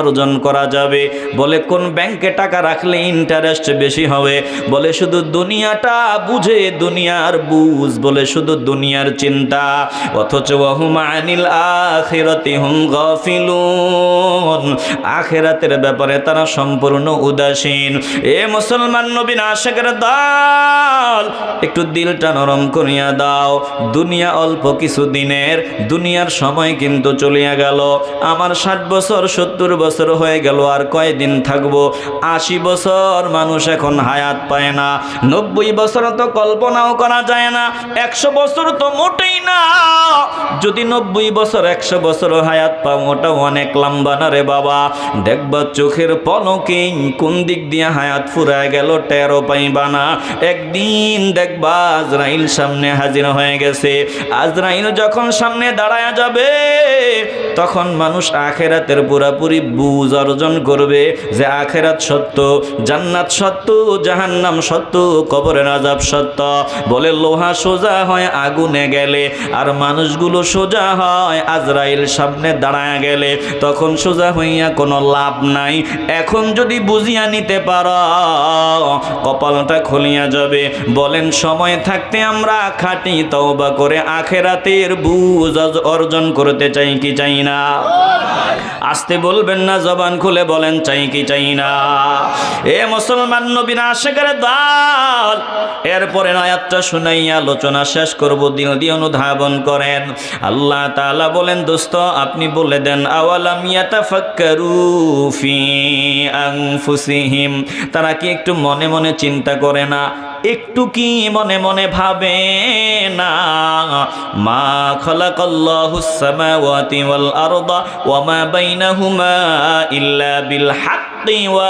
অর্জন করা যাবে। বলে, কোন ব্যাংকে টাকা রাখলে ইন্টারেস্ট বেশি হবে? বলে, শুধু দুনিয়াটা বুঝে দুনিয়ার বুঝ। বলে, শুধু দুনিয়ার চিন্তা। অথচ আখিরাতি হুম আখিরাতের ব্যাপারে তারা সম্পূর্ণ উদাসীন। এ মুসলমান নবীন আশেকের দল, একটু দিলটা নরম করিয়া দাও। দুনিয়া অল্প কিছু দিনের, দুনিয়ার সময় কিন্তু চলিয়া গেল। আমার ষাট বছর, সত্তর বছর হয়ে গেল আর কয়দিন থাকব? আশি বছর মানুষ এখন হায়াত পায় না। নব্বই বছর তো কল্পনাও করা যায় না। একশো বছর তো মোটেই না। যদি নব্বই বছর, একশো বছর হায়াত পাও, ওটা অনেক লম্বা না রে বাবা? দেখবা চোখের পলকেই কোন দিক দিয়ে হায়াত ফুরায় গেল টেরো পাইবা না। একদিন দেখবা আজরাইল সামনে হাজির হয়ে গেছে। আজরাইল যখন সামনে দাঁড়ায় যাবে, তখন মানুষ আখেরাতের পুরাপুরি বুঝ অর্জন করবে যে আখেরাত সত্য, জান্নাত সত্য, জাহান্নাম সত্য, কবরের আজাব সত্য। বলে লোহা সোজা হয় আগুনে গেলে, আর মানুষগুলো সোজা হয় আজরাইল সামনে দাঁড়ায় গেলে, তখন সোজা হইয়া কোনো লাভ নাই। এখন যদি বুঝিয়া নিতে পারো, কপালটা খুলিয়া যাবে। বলেন, সময় থাকতে আমরা খাটি তওবা করে আখেরাতের বুঝ অর্জন করতে চাই কি চাই না? আসতে বলবেন না, জবান খুলে বলেন, চাই কি চাই না? এ মুসলমান নবীন আশেকের দল, এরপরে আয়াতটা শুনাইয়া আলোচনা শেষ করব দিন দিয়ে অনুধাবন করেন। আল্লাহ তাআলা বলেন, দোস্ত, আপনি বলে দেন, আওয়ালাম তারা কি একটু মনে মনে চিন্তা করে না? একটু কি মনে মনে ভাবে না? মা ইল্লা বিল ওয়া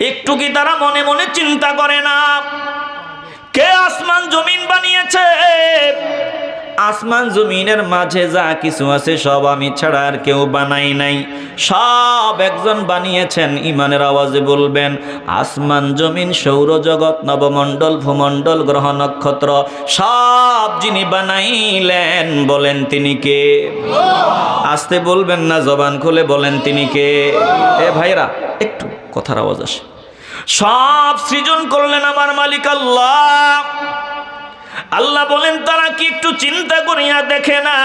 একটু কি তারা মনে মনে চিন্তা করে না? কে আসমান জমিন বানিয়েছে? আসমান জমিনের মাঝে যা কিছু আছে সব আমি ছাড়া আর কেউ বানাই নাই। সব একজন বানিয়েছেন, ইমানের আওয়াজে বলবেন, আসমান জমিন সৌরজগৎ, নবমণ্ডল, ভূমণ্ডল, গ্রহ নক্ষত্র, সব যিনি বানাইলেন, বলেন তিনি কে? আসতে বলবেন না, জবান খুলে বলেন তিনি কে? এ ভাইরা, একটু কথার আওয়াজ আসে। সব সৃজন করলেন আমার মালিক আল্লাহ। আল্লাহ বলেন, তারা কি একটু চিন্তা করিয়া দেখে না?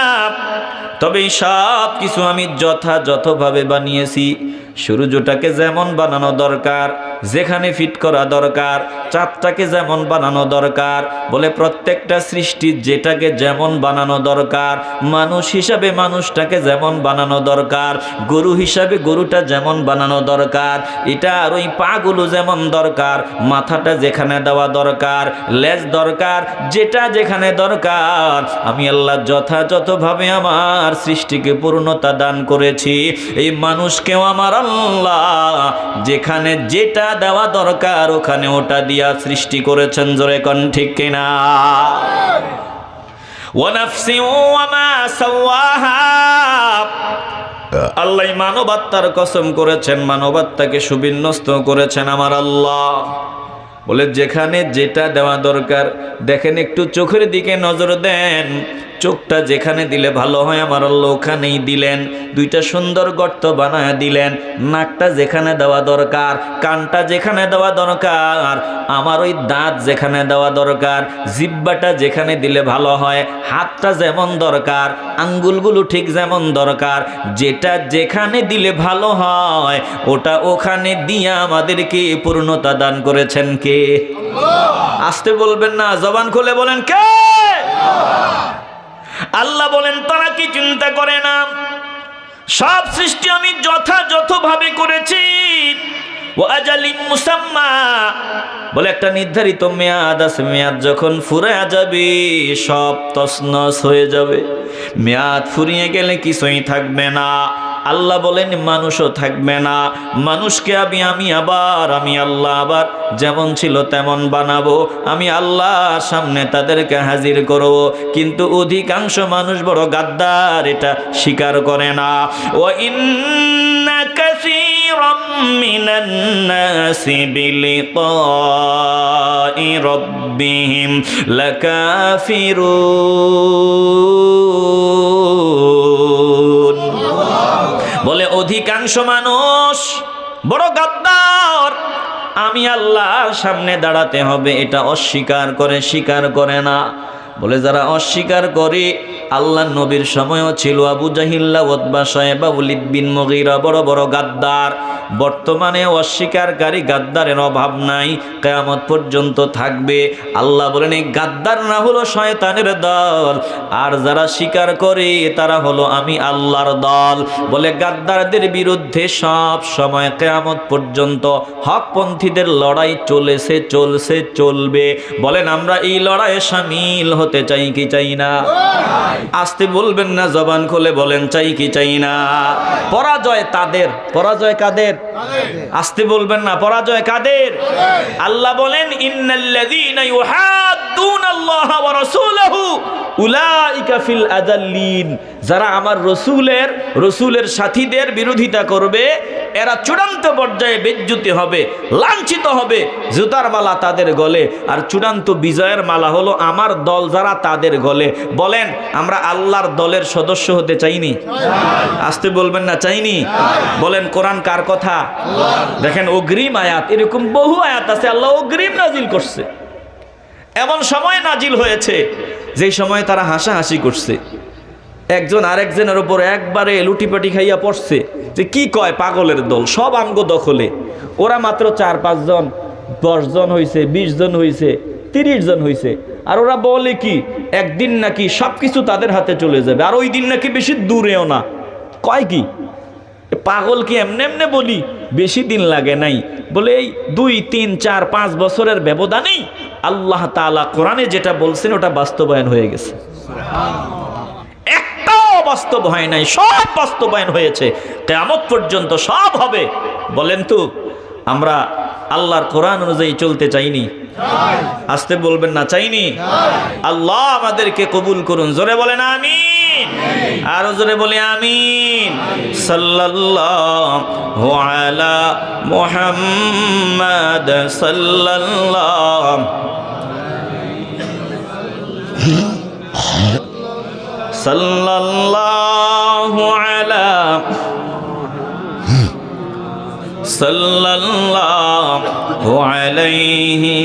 তবে সব কিছু আমি যথাযথভাবে বানিয়েছি। সূর্যটাকে যেমন বানানো দরকার, যেখানে ফিট করা দরকার, চাঁদটাকে যেমন বানানো দরকার, বলে প্রত্যেকটা সৃষ্টি যেটাকে যেমন বানানো দরকার, মানুষ হিসাবে মানুষটাকে যেমন বানানো দরকার, গরু হিসাবে গরুটা যেমন বানানো দরকার এটা আর ওই পাগুলো যেমন দরকার, মাথাটা যেখানে দেওয়া দরকার, লেজ দরকার, যেটা যেখানে দরকার, আমি আল্লাহ যথাযথভাবে আমার সৃষ্টিকে পূর্ণতা দান করেছি, এই মানুষকেও আমার আল্লাহ যেখানে যেটা দেওয়া দরকার ওখানে ওটা দিয়া সৃষ্টি করেছেন জোরে কন ঠিক কিনা? আল্লাহ মানবাত্মার কসম করেছেন মানবাত্মাকে সুবিন্যস্ত করেছেন আমার আল্লাহ। বলে যেখানে যেটা দেওয়া দরকার, দেখেন একটু চোখের দিকে নজর দেন চোখটা যেখানে দিলে ভালো হয়, আমার আল্লাহ ওখানেই দিলেন। দুইটা সুন্দর গর্ত বানায় দিলেন। নাকটা যেখানে দেওয়া দরকার, কানটা যেখানে দেওয়া দরকার, আমার ওই দাঁত যেখানে দেওয়া দরকার, জিব্বাটা যেখানে দিলে ভালো হয়, হাতটা যেমন দরকার, আঙ্গুলগুলো ঠিক যেমন দরকার, যেটা যেখানে দিলে ভালো হয়, ওটা ওখানে দিয়ে আমাদেরকে পূর্ণতা দান করেছেন কে? আসতে বলবেন না, জবান খুলে বলেন কে? আল্লাহ বলেন, তারা কি চিন্তা করে না? সব সৃষ্টি আমি যথাযথভাবে করেছি। ও মুসাম্মা। বলে একটা নির্ধারিত মেয়াদ আছে। মেয়াদ যখন ফুরে যাবে, সব তসনস হয়ে যাবে। মেয়াদ ফুরিয়ে গেলে কিছুই থাকবে না। আল্লাহ বলেন মানুষও থাকবে না মানুষকে আমি আমি আবার আমি আল্লাহ আবার যেমন ছিল তেমন বানাবো আমি আল্লাহর সামনে তাদেরকে হাজির করব কিন্তু অধিকাংশ মানুষ বড় গাদ্দার এটা স্বীকার করে না ও ইন্না كثيرا من الناس بلقاء ربهم لكافرون অধিকাংশ মানুষ বড় গাদ্দার। আমি আল্লাহর সামনে দাঁড়াতে হবে, এটা অস্বীকার করে, স্বীকার করে না। বলে, যারা অস্বীকার করে আল্লাহ নবীর সময়ও ছিল আবু জাহিল্লা সাহেব, উলিদ বিন মগিরা বড় বড় গাদ্দার। বর্তমানে অস্বীকারী গাদ্দারের অভাব নাই, কেয়ামত পর্যন্ত থাকবে। আল্লাহ বলেন, এই গাদ্দার না হলো শয়তানের দল, আর যারা স্বীকার করে তারা হলো আমি আল্লাহর দল। বলে গাদ্দারদের বিরুদ্ধে সব সময় কেয়ামত পর্যন্ত হকপন্থীদের লড়াই চলেছে, চলছে, চলবে। বলেন, আমরা এই লড়াইয়ে সামিল হতে চাই কি চাই না? আসতে বলবেন না, জবান খুলে বলেন, চাই কি চাই না। পরাজয় তাদের, পরাজয় কাদের? আসতে বলবেন না, পরাজয় কাদের? আল্লাহ বলেন যারা আমার রসুলের রসুলের সাথীদের বিরোধিতা করবে এরা চূড়ান্ত পর্যায়ে বেজ্জুতি হবে, লাঞ্ছিত হবে, জুতার মালা তাদের গলে। আর চূড়ান্ত বিজয়ের মালা হলো আমার দল যারা তাদের গলে। বলেন, আমরা আল্লাহর দলের সদস্য হতে চাইনি। আসতে বলবেন না, চাইনি। বলেন, কোরআন কার কথা? দেখেন, অগ্রিম আয়াত। এরকম বহু আয়াত আছে, আল্লাহ অগ্রিম নাজিল করছে। এমন সময় নাজিল হয়েছে, যেই সময় তারা হাসাহাসি করছে। একজন আরেকজনের ওপর একবারে লুটিপাটি খাইয়া পড়ছে। যে কি কয় পাগলের দল? সব আঙ্গ দখলে। ওরা মাত্র চার পাঁচজন দশজন হইছে, বিশ জন হইছে, তিরিশ জন হইছে। আর ওরা বলে কি, একদিন নাকি সব কিছু তাদের হাতে চলে যাবে। আর ওই দিন নাকি বেশি দূরেও না। কয় কি? পাগল কি এমনি এমনি বলি? বেশি দিন লাগে নাই। বলে এই দুই, তিন, চার, পাঁচ বছরের ব্যবধানেই আল্লাহ তাআলা কোরআনে যেটা বলছেন, ওটা বাস্তবায়ন হয়ে গেছে। বাস্তব হয় নাই, সব বাস্তবায়ন হয়েছে। কেমন পর্যন্ত সব হবে। বলেন তো, আমরা আল্লাহর কোরআন অনুযায়ী চলতে চাইনি? আসতে বলবেন না, চাইনি? আল্লাহ আমাদেরকে কবুল করুন। জোরে বলেন, আমিন। আরও জোরে বলে, আমিন। সাল্লাল্লাহু আলা মুহাম্মাদ সাল্লাল্লাহু আলা সাল্লাল্লাহু আলাইহি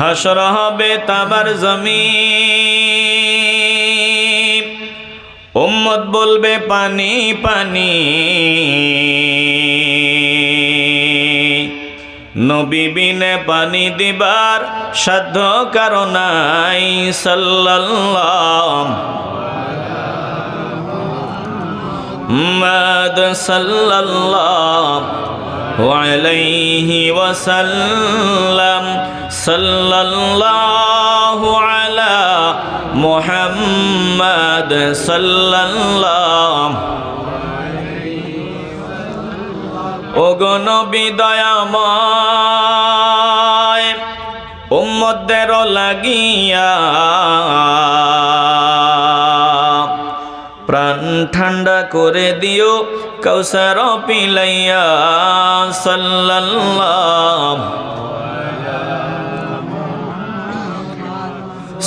হাসর হবে তাবার জমিন। উম্মত বলবে পানি পানি। নবী বিনে পানি দিবার সাধ্য কারণাই সাল্লাল্লাহ। মদ সাল্লাল্লাহ আলাইহি ওয়াসাল্লাম। সাল্লাল্লাহু আলা মুহাম্মদ সাল্লাল্লাহ। ওগণ বিদয়াময় উম্মদের লাগিয়া প্রাণ ঠান্ডা করে দিও কৌসার পিলাইয়া সাল্লাল্লাহ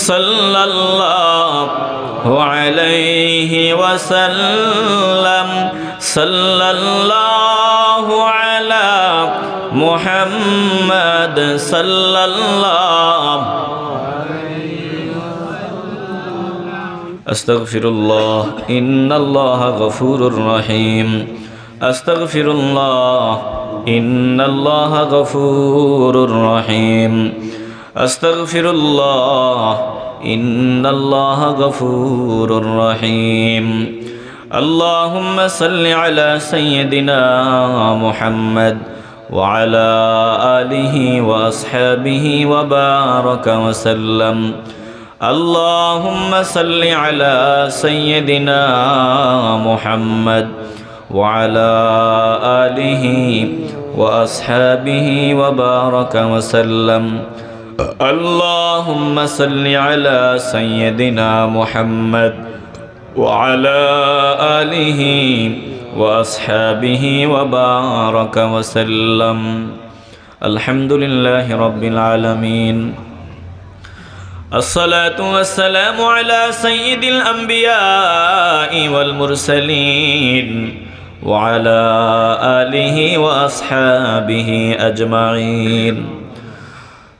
সাল্লাল্লাহ আলাইহি ওয়াসাল্লাম। صلى الله على محمد صلى الله أستغفر الله إن الله غفور رحيم. أستغفر الله إن الله غفور رحيم. أستغفر الله إن الله غفور رحيم. اللهم صل على سيدنا محمد وعلى آله وأصحابه وبارك وسلم. اللهم صل على سيدنا محمد وعلى آله وأصحابه وبارك وسلم. اللهم صل على سيدنا محمد وعلى آله وأصحابه وبارك وسلم. الحمد لله رب العالمين. الصلاة والسلام على سيد الأنبياء والمرسلين وعلى آله وأصحابه أجمعين.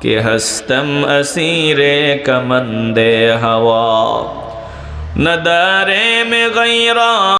کہ ہستم اسیر کمند ہوا ندارے میں غیران